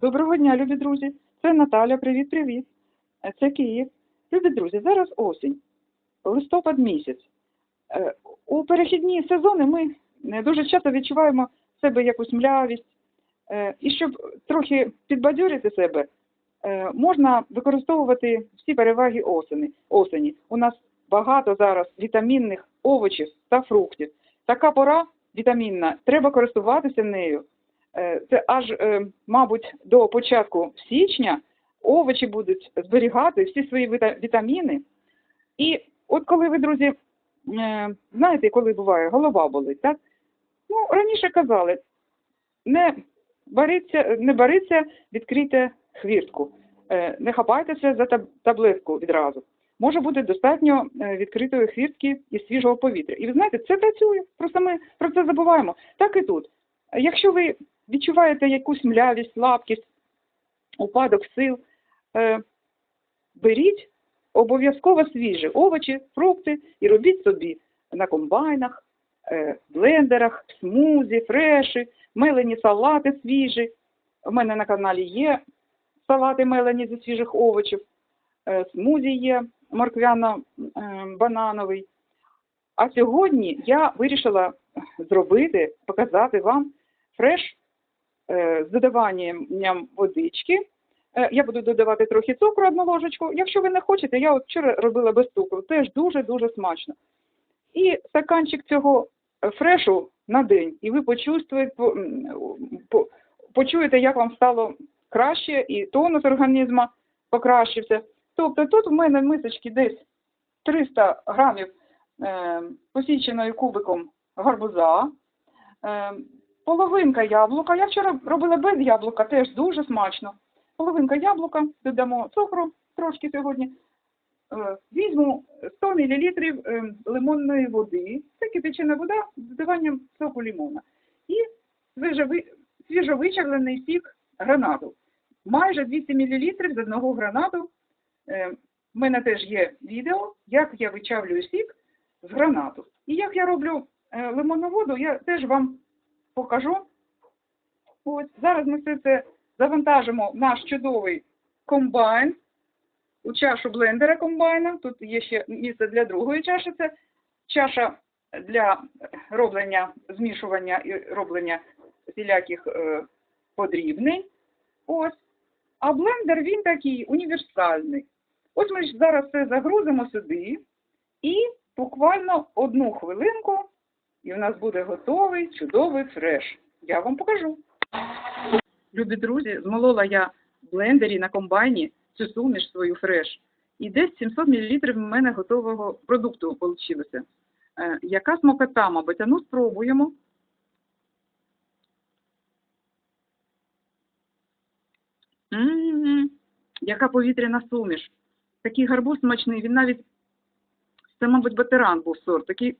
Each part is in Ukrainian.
Доброго дня, любі друзі. Це Наталя. Привіт-привіт. Е, Це Київ. Любі друзі, зараз осінь, листопад місяць. Е, У перехідні сезони ми дуже часто відчуваємо в себе якусь млявість. Е, І щоб трохи підбадьорити себе, можна використовувати всі переваги осені. осені. У нас багато зараз вітамінних овочів та фруктів. Така пора вітамінна, треба користуватися нею. Е, Це аж, е, мабуть, до початку січня овочі будуть зберігати всі свої вітаміни. І от коли ви, друзі, е, знаєте, коли буває, голова болить, так? Ну, раніше казали, не бариться, не бариться, відкрийте хвіртку. Не хапайтеся за таб- таблетку відразу. Може бути достатньо відкритої хвіртки і свіжого повітря. І ви знаєте, це працює. Просто ми про це забуваємо. Так і тут. Якщо ви відчуваєте якусь млявість, слабкість, упадок сил, е, беріть обов'язково свіжі овочі, фрукти і робіть собі на комбайнах, е, блендерах, смузі, фреші, мелені салати свіжі. У мене на каналі є салати мелені зі свіжих овочів, е, смузі є морквяно-банановий. А сьогодні я вирішила зробити, показати вам фреш е, з додаванням водички. Е, Я буду додавати трохи цукру, одну ложечку. Якщо ви не хочете, я от вчора робила без цукру, теж дуже-дуже смачно. І стаканчик цього е, фрешу на день, і ви почувствуєте, почуєте, як вам стало краще, і тонус організму покращився. Тобто тут в мене в мисочці десь 300 грамів е, посіченої кубиком гарбуза, е, половинка яблука. Я вчора робила без яблука, теж дуже смачно. Половинка яблука, додамо цукру трошки сьогодні. Е, Візьму 100 мл е, лимонної води, це кипячена вода з додаванням соку лимона. І свіжовичавлений сік гранату. Майже 200 мл з одного гранату. Е, В мене теж є відео, як я вичавлюю сік з гранату. І як я роблю е, лимонну воду, я теж вам покажу. Ось зараз ми все це завантажимо в наш чудовий комбайн, у чашу блендера комбайна. Тут є ще місце для другої чаші. Це чаша для роблення, змішування і роблення всіляких е, подрібнень. Ось. А блендер він такий універсальний. Ось ми зараз все загрузимо сюди і буквально одну хвилинку, і в нас буде готовий чудовий фреш. Я вам покажу. Любі друзі, змолола я в блендері на комбайні цю суміш свою фреш. І десь 700 мл в мене готового продукту вийшло. Е, яка смакота, мабуть, ну спробуємо. М, Яка повітряна суміш. Такий гарбуз смачний, він навіть, це, мабуть, ветеран був сорт, такий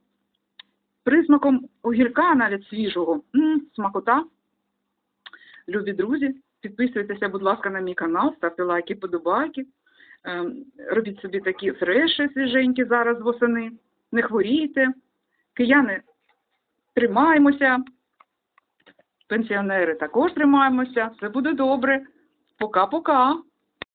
присмаком огірка навіть свіжого. М, Смакота. Любі друзі, підписуйтеся, будь ласка, на мій канал, ставте лайки, подобайки. Ем, Робіть собі такі фреші свіженькі зараз восени. Не хворійте. Кияни, тримаємося. Пенсіонери також тримаємося. Все буде добре. Пока-пока.